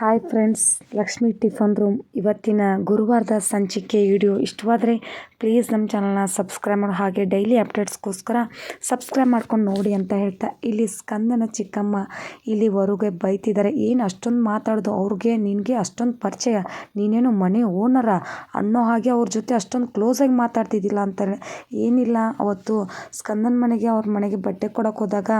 Hi friends Lakshmi tiffin room ಇವತ್ತಿನ ಗುರುವಾರದ ಸಂಚಿಕೆ ವಿಡಿಯೋ ಇಷ್ಟವಾದರೆ ಪ್ಲೀಸ್ ನಮ್ಮ ಚಾನಲ್ನ ಸಬ್ಸ್ಕ್ರೈಬ್ ಮಾಡಿ. ಹಾಗೆ ಡೈಲಿ ಅಪ್ಡೇಟ್ಸ್ಗೋಸ್ಕರ ಸಬ್ಸ್ಕ್ರೈಬ್ ಮಾಡ್ಕೊಂಡು ನೋಡಿ ಅಂತ ಹೇಳ್ತಾ ಇಲ್ಲಿ ಸ್ಕಂದನ ಚಿಕ್ಕಮ್ಮ ಇಲ್ಲಿ ಹೊರಗೆ ಬೈತಿದ್ದಾರೆ ಏನು ಅಷ್ಟೊಂದು ಮಾತಾಡೋದು? ಅವ್ರಿಗೆ, ನಿನಗೆ ಅಷ್ಟೊಂದು ಪರಿಚಯ. ನೀನೇನು ಮನೆ ಓನರ ಅನ್ನೋ ಹಾಗೆ ಅವ್ರ ಜೊತೆ ಅಷ್ಟೊಂದು ಕ್ಲೋಸಾಗಿ ಮಾತಾಡ್ತಿದ್ದಿಲ್ಲ ಅಂತ ಏನಿಲ್ಲ, ಅವತ್ತು ಸ್ಕಂದನ ಮನೆಗೆ, ಅವ್ರ ಮನೆಗೆ ಬಟ್ಟೆ ಕೊಡೋಕೆ ಹೋದಾಗ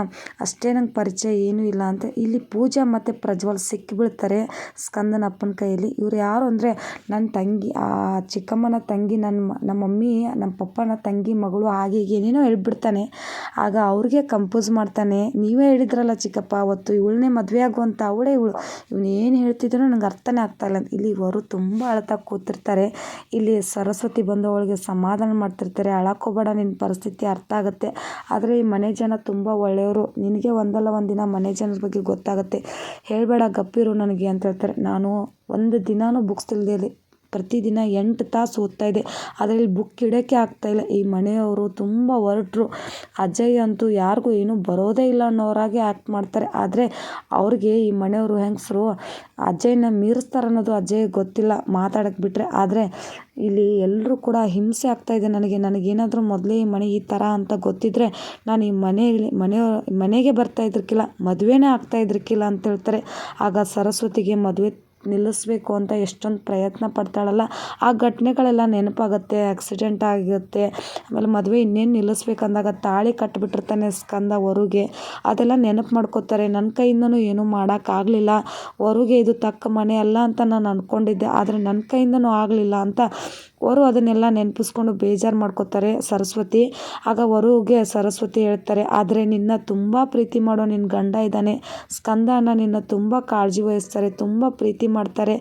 ಅಷ್ಟೇ ನಂಗೆ ಪರಿಚಯ ಏನೂ ಇಲ್ಲ ಅಂತ. ಇಲ್ಲಿ ಪೂಜಾ ಮತ್ತು ಪ್ರಜ್ವಲ್ ಸಿಕ್ಕಿಬೀಳ್ತಾರೆ ಸ್ಕಂದನ ಅಪ್ಪನ ಕೈಯಲ್ಲಿ. ಇವ್ರು ಯಾರು ಅಂದರೆ ನನ್ನ ತಂಗಿ, ಆ ಚಿಕ್ಕಮ್ಮನ ತಂಗಿ ನನ್ನ ನಮ್ಮ ಮಮ್ಮಿ, ನಮ್ಮ ಪಪ್ಪನ ತಂಗಿ, ಮಗಳು ಹಾಗೆ ಹೀಗೆ ಏನೇನೋ ಹೇಳ್ಬಿಡ್ತಾನೆ. ಆಗ ಅವ್ರಿಗೆ ಕಂಪೋಸ್ ಮಾಡ್ತಾನೆ. ನೀವೇ ಹೇಳಿದ್ರಲ್ಲ ಚಿಕ್ಕಪ್ಪ, ಅವತ್ತು ಇವಳನ್ನೇ ಮದುವೆ ಆಗುವಂಥ ಅಂತ ಅವಳೇ ಇವಳು. ಇವನೇನು ಹೇಳ್ತಿದ್ರು ನನಗೆ ಅರ್ಥನೇ ಆಗ್ತಾಯಿಲ್ಲ ಇಲ್ಲಿ. ಇವರು ತುಂಬ ಅಳ್ತಾ ಕೂತಿರ್ತಾರೆ. ಇಲ್ಲಿ ಸರಸ್ವತಿ ಬಂದು ಅವಳಿಗೆ ಸಮಾಧಾನ ಮಾಡ್ತಿರ್ತಾರೆ. ಅಳಕೋಬೇಡ ನಿನ್ನ ಪರಿಸ್ಥಿತಿ ಅರ್ಥ ಆಗುತ್ತೆ. ಆದರೆ ಈ ಮನೆ ಜನ ತುಂಬ ಒಳ್ಳೆಯವರು. ನಿನಗೆ ಒಂದಲ್ಲ ಒಂದಿನ ಮನೆ ಜನರ ಬಗ್ಗೆ ಗೊತ್ತಾಗುತ್ತೆ. ಹೇಳಬೇಡ ಗಪ್ಪಿರು ನನಗೆ ಅಂತ ಹೇಳ್ತಾರೆ. ನಾನು ಒಂದು ದಿನಾನೂ ಬುಕ್ಸ್ ತಿಳಿದೇಲಿ ಪ್ರತಿದಿನ ಎಂಟು ತಾಸು ಓದ್ತಾ ಇದ್ದೆ ಅದರಲ್ಲಿ ಬುಕ್ ಇಡೋಕ್ಕೆ ಆಗ್ತಾಯಿಲ್ಲ ಈ ಮನೆಯವರು ತುಂಬ ಹೊರಟ್ರು. ಅಜಯ್ ಅಂತೂ ಯಾರಿಗೂ ಏನೂ ಬರೋದೇ ಇಲ್ಲ ಅನ್ನೋರಾಗೆ ಆ್ಯಕ್ಟ್ ಮಾಡ್ತಾರೆ. ಆದರೆ ಅವ್ರಿಗೆ ಈ ಮನೆಯವರು ಹೆಂಗಸರು ಅಜಯ್ನ ಮೀರಿಸ್ತಾರೆ ಅನ್ನೋದು ಅಜಯ್ ಗೊತ್ತಿಲ್ಲ. ಮಾತಾಡೋಕ್ಕೆ ಬಿಟ್ಟರೆ ಆದರೆ ಇಲ್ಲಿ ಎಲ್ಲರೂ ಕೂಡ ಹಿಂಸೆ ಆಗ್ತಾಯಿದೆ ನನಗೆ. ನನಗೇನಾದರೂ ಮೊದಲೇ ಈ ಮನೆ ಈ ಥರ ಅಂತ ಗೊತ್ತಿದ್ದರೆ ನಾನು ಈ ಮನೆಯಲ್ಲಿ ಮನೆಯ ಮನೆಗೆ ಬರ್ತಾ ಇದ್ರಕ್ಕಿಲ್ಲ ಮದುವೆನೇ ಆಗ್ತಾ ಇದ್ರಕ್ಕಿಲ್ಲ ಅಂತ ಹೇಳ್ತಾರೆ. ಆಗ ಸರಸ್ವತಿಗೆ ಮದುವೆ ನಿಲ್ಲಿಸ್ಬೇಕು ಅಂತ ಎಷ್ಟೊಂದು ಪ್ರಯತ್ನ ಪಡ್ತಾಳಲ್ಲ. ಆ ಘಟನೆಗಳೆಲ್ಲ ನೆನಪಾಗುತ್ತೆ ಆಕ್ಸಿಡೆಂಟ್ ಆಗುತ್ತೆ ಆಮೇಲೆ ಮದುವೆ ಇನ್ನೇನು ನಿಲ್ಲಿಸ್ಬೇಕಂದಾಗ ತಾಳಿ ಕಟ್ಟಿಬಿಟ್ಟಿರ್ತಾನೆ ಸ್ಕಂದ ಹೊರಗೆ ಅದೆಲ್ಲ ನೆನಪು ಮಾಡ್ಕೋತಾರೆ ನನ್ನ ಕೈಯಿಂದನೂ ಏನೂ ಮಾಡೋಕ್ಕಾಗಲಿಲ್ಲ. ಹೊರಗೆ ಇದು ತಕ್ಕ ಮನೆ ಅಲ್ಲ ಅಂತ ನಾನು ಅಂದ್ಕೊಂಡಿದ್ದೆ ಆದರೆ ನನ್ನ ಕೈಯಿಂದನೂ ಆಗಲಿಲ್ಲ ಅಂತ ಅವರು ಅದನ್ನೆಲ್ಲ ನೆನಪಿಸ್ಕೊಂಡು ಬೇಜಾರು ಮಾಡ್ಕೋತಾರೆ ಸರಸ್ವತಿ. ಆಗ ವರುಗೆ ಸರಸ್ವತಿ ಹೇಳ್ತಾರೆ, ಆದರೆ ನಿನ್ನ ತುಂಬ ಪ್ರೀತಿ ಮಾಡೋ ನಿನ್ನ ಗಂಡ ಇದ್ದಾನೆ. ಸ್ಕಂದ ಅಣ್ಣ ನಿನ್ನ ತುಂಬ ಕಾಳಜಿ ವಹಿಸ್ತಾರೆ, ತುಂಬ ಪ್ರೀತಿ ಮಾಡ್ತಾರೆ.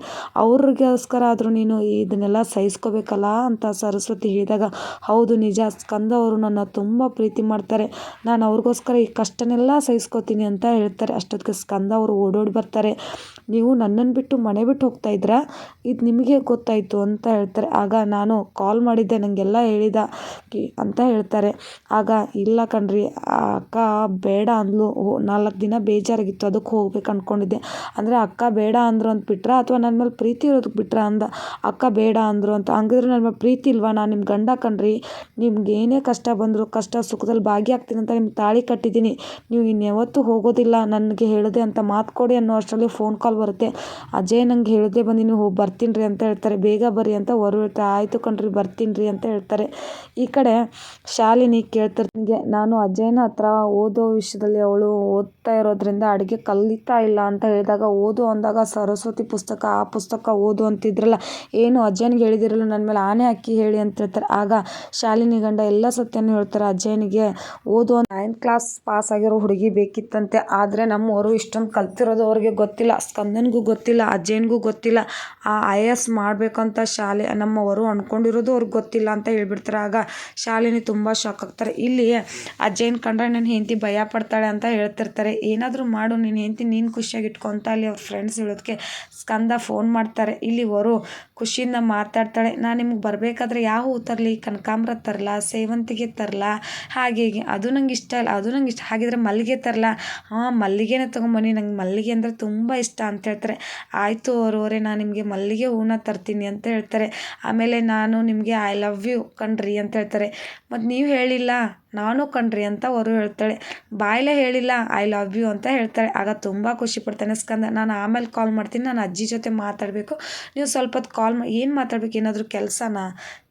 ಅವ್ರಿಗೋಸ್ಕರ ಆದರೂ ನೀನು ಇದನ್ನೆಲ್ಲ ಸಹಿಸ್ಕೋಬೇಕಲ್ಲ? ಅಂತ ಸರಸ್ವತಿ ಹೇಳಿದಾಗ, ಹೌದು ನಿಜ, ಸ್ಕಂದ ಅವರು ನನ್ನ ತುಂಬ ಪ್ರೀತಿ ಮಾಡ್ತಾರೆ. ನಾನು ಅವ್ರಿಗೋಸ್ಕರ ಈ ಕಷ್ಟನೆಲ್ಲ ಸಹಿಸ್ಕೋತೀನಿ ಅಂತ ಹೇಳ್ತಾರೆ. ಅಷ್ಟೊತ್ತಿಗೆ ಸ್ಕಂದ ಅವರು ಓಡೋಡಿ ಬರ್ತಾರೆ. ನೀವು ನನ್ನನ್ನು ಬಿಟ್ಟು ಮನೆ ಬಿಟ್ಟು ಹೋಗ್ತಾ ಇದ್ದೀರಾ? ಇದು ನಿಮಗೆ ಗೊತ್ತಾಯಿತು ಅಂತ ಹೇಳ್ತಾರೆ. ಆಗ ನಾನು ಕಾಲ್ ಮಾಡಿದ್ದೆ ನನಗೆಲ್ಲ ಹೇಳಿದ ಅಂತ ಹೇಳ್ತಾರೆ. ಆಗ, ಇಲ್ಲ ಕಣ್ರಿ, ಅಕ್ಕ ಬೇಡ ಅಂದ್ಲು. ನಾಲ್ಕು ದಿನ ಬೇಜಾರಾಗಿತ್ತು, ಅದಕ್ಕೆ ಹೋಗ್ಬೇಕು ಅಂದ್ಕೊಂಡಿದ್ದೆ ಅಂದರೆ ಅಕ್ಕ ಬೇಡ ಅಂದರು ಅಂತ ಬಿಟ್ರಾ? ಅಥವಾ ನನ್ನ ಮೇಲೆ ಪ್ರೀತಿ ಇರೋದಕ್ಕೆ ಬಿಟ್ರಾ ಅಂದ? ಅಕ್ಕ ಬೇಡ ಅಂದರು ಅಂತ. ಹಂಗಿದ್ರೆ ನನ್ನ ಮೇಲೆ ಪ್ರೀತಿ ಇಲ್ವಾ? ನಾನು ನಿಮ್ಮ ಗಂಡ ಕಣ್ರಿ, ನಿಮ್ಗೆ ಏನೇ ಕಷ್ಟ ಬಂದರೂ, ಕಷ್ಟ ಸುಖದಲ್ಲಿ ಭಾಗಿಯಾಗ್ತೀನಿ ಅಂತ ನಿಮ್ಗೆ ತಾಳಿ ಕಟ್ಟಿದ್ದೀನಿ. ನೀವು ಇನ್ಯಾವತ್ತೂ ಹೋಗೋದಿಲ್ಲ, ನನಗೆ ಹೇಳಿದೆ ಅಂತ ಮಾತು ಕೊಡಿ ಅನ್ನೋ ಅಷ್ಟರಲ್ಲಿ ಫೋನ್ ಕಾಲ್ ಬರುತ್ತೆ. ಅಜಯ್ ನಂಗೆ ಹೇಳಿದೆ ಬಂದು ಹೋಗಿ ಬರ್ತೀನಿ ಅಂತ ಹೇಳ್ತಾರೆ. ಬೇಗ ಬರ್ರಿ ಅಂತ ಹೊರ ಹೇಳ್ತಾರೆ ಆಯಿತು ಕಣ್ರಿ ಬರ್ತೀನಿ ಅಂತ ಹೇಳ್ತಾರೆ. ಈ ಕಡೆ ಶಾಲಿನಿ ಕೇಳ್ತಿರ್ತೀನಿ ನಾನು ಅಜಯ್ನ ಹತ್ರ ಓದೋ ವಿಷಯದಲ್ಲಿ ಅವಳು ಓದ್ತಾ ಇರೋದ್ರಿಂದ ಅಡುಗೆ ಕಲಿತಾ ಇಲ್ಲ ಅಂತ ಹೇಳಿದಾಗ, ಓದು ಅಂದಾಗ ಸರಸ್ವತಿ ಪುಸ್ತಕ, ಆ ಪುಸ್ತಕ ಓದು ಅಂತಿದ್ರಲ್ಲ, ಏನು ಅಜಯನಿಗೆ ಹೇಳಿದಿರಲ್ಲ ನನ್ನ ಮೇಲೆ ಆನೆ ಹಾಕಿ ಹೇಳಿ ಅಂತ ಹೇಳ್ತಾರೆ. ಆಗ ಶಾಲಿನಿ ಗಂಡ ಎಲ್ಲ ಸತ್ಯನೂ ಹೇಳ್ತಾರೆ, ಅಜಯನಿಗೆ ಓದು ನೈನ್ತ್ ಕ್ಲಾಸ್ ಪಾಸ್ ಆಗಿರೋ ಹುಡುಗಿ ಬೇಕಿತ್ತಂತೆ. ಆದರೆ ನಮ್ಮವರು ಇಷ್ಟೊಂದು ಕಲ್ತಿರೋದು ಅವ್ರಿಗೆ ಗೊತ್ತಿಲ್ಲ. ಸ್ಕಂದನಿಗೂ ಗೊತ್ತಿಲ್ಲ, ಅಜ್ಜನಿಗೂ ಗೊತ್ತಿಲ್ಲ. ಆ ಐ ಎ ಎಸ್ ಮಾಡಬೇಕಂತ ಶಾಲೆ ನಮ್ಮವರು ಅಂದ್ಕೊಂಡಿರೋದು ಅವ್ರಿಗೆ ಗೊತ್ತಿಲ್ಲ ಅಂತ ಹೇಳ್ಬಿಡ್ತಾರೆ. ಆಗ ಶಾಲಿನಿ ತುಂಬ ಶಾಕ್ ಆಗ್ತಾರೆ. ಇಲ್ಲಿ ಅಜ್ಜನ ಕಂಡ್ರೆ ನನ್ನ ಹೆಂಡತಿ ಭಯ ಪಡ್ತಾಳೆ ಅಂತ ಹೇಳ್ತಿರ್ತಾರೆ. ಏನಾದರೂ ಮಾಡು ನಿನ್ನ ಹೆಂಡತಿ ನೀನು ಖುಷಿಯಾಗಿ ಇಟ್ಕೊಂತ ಅಲ್ಲಿ ಅವ್ರ ಫ್ರೆಂಡ್ಸ್ ಹೇಳೋದಕ್ಕೆ ಸ್ಕಂದ ಫೋನ್ ಮಾಡ್ತಾರೆ. ಇಲ್ಲಿ ವರು ಖುಷಿಯಿಂದ ಮಾತಾಡ್ತಾಳೆ. ನಾನು ನಿಮ್ಗೆ ಬರಬೇಕಾದ್ರೆ ಯಾವ ಹೂ ತರಲಿ? ಕನಕಾಂಬ್ರ ತರಲ? ಸೇವಂತಿಗೆ ತರಲ? ಹಾಗೆ ಹೀಗೆ. ಅದು ನಂಗೆ ಇಷ್ಟ ಇಲ್ಲ. ಅದು ನಂಗೆ ಇಷ್ಟ. ಹಾಗಿದ್ರೆ ಮಲ್ಲಿಗೆ ತರಲ? ಹಾಂ, ಮಲ್ಲಿಗೆನೇ ತೊಗೊಂಬನ್ನಿ. ನಂಗೆ ಮಲ್ಲಿಗೆ ಅಂದರೆ ತುಂಬ ಇಷ್ಟ. ಅಂತ ಹೇಳ್ತಾರೆ. ಆಯಿತು ಅವರವರೇ, ನಾನು ನಿಮಗೆ ಮಲ್ಲಿಗೆ ಹೂವನ್ನ ತರ್ತೀನಿ ಅಂತ ಹೇಳ್ತಾರೆ. ಆಮೇಲೆ ನಾನು ನಿಮಗೆ ಐ ಲವ್ ಯು ಕಣ್ರಿ ಅಂತ ಹೇಳ್ತಾರೆ. ಮತ್ತು ನೀವು ಹೇಳಿಲ್ಲ. ನಾನು ಕಣ್ರಿ ಅಂತ ಅವರು ಹೇಳ್ತಾಳೆ. ಬಾಯಲ್ಲೇ ಹೇಳಿಲ್ಲ ಐ ಲವ್ ಯು ಅಂತ ಹೇಳ್ತಾಳೆ. ಆಗ ತುಂಬ ಖುಷಿ ಪಡ್ತಾನೆ ಸ್ಕಂದ. ನಾನು ಆಮೇಲೆ ಕಾಲ್ ಮಾಡ್ತೀನಿ, ನಾನು ಅಜ್ಜಿ ಜೊತೆ ಮಾತಾಡಬೇಕು. ನೀವು ಸ್ವಲ್ಪ ಹೊತ್ತು ಕಾಲ್ ಮಾ, ಏನು ಮಾತಾಡ್ಬೇಕು? ಏನಾದರೂ ಕೆಲಸನಾ?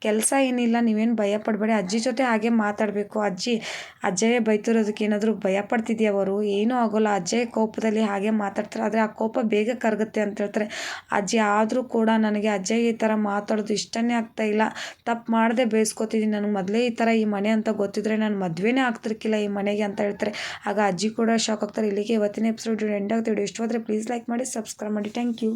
ಕೆಲಸ ಏನಿಲ್ಲ, ನೀವೇನು ಭಯ ಪಡಬೇಡಿ. ಅಜ್ಜಿ ಜೊತೆ ಹಾಗೆ ಮಾತಾಡಬೇಕು. ಅಜ್ಜಿ ಅಜ್ಜಯೇ ಬೈತಿರೋದಕ್ಕೆ ಏನಾದರೂ ಭಯ ಪಡ್ತಿದ್ಯಾ ಅವರು? ಏನೂ ಆಗೋಲ್ಲ. ಅಜ್ಜಯ ಕೋಪದಲ್ಲಿ ಹಾಗೆ ಮಾತಾಡ್ತಾರೆ. ಆದರೆ ಆ ಕೋಪ ಬೇಗ ಕರಗುತ್ತೆ ಅಂತ ಹೇಳ್ತಾರೆ. ಅಜ್ಜಿ, ಆದರೂ ಕೂಡ ನನಗೆ ಅಜ್ಜಯ್ಯ ಈ ಥರ ಮಾತಾಡೋದು ಇಷ್ಟನೇ ಇಲ್ಲ. ತಪ್ಪು ಮಾಡದೆ ಬೇಯಿಸ್ಕೊತಿದ್ದೀನಿ ನನಗೆ ಮೊದಲೇ ಈ ಥರ ಈ ಮನೆ ಅಂತ ಗೊತ್ತಿದ್ರೆ ಮದುವೆನೇ ಆಗ್ತಿರ್ಕಿಲ್ಲ ಈ ಮನೆಗೆ ಅಂತ ಹೇಳ್ತಾರೆ. ಆಗ ಅಜ್ಜಿ ಕೂಡ ಶಾಕ್ ಆಗ್ತಾರೆ. ಇಲ್ಲಿಗೆ ಇವತ್ತಿನ ಎಪಿಸೋಡ್ ಎಂಡ್ ಆಗ್ತಿದೆ ಇಷ್ಟವಾದರೆ ಪ್ಲೀಸ್ ಲೈಕ್ ಮಾಡಿ ಸಬ್ಸ್ಕ್ರೈಬ್ ಮಾಡಿ. Thank you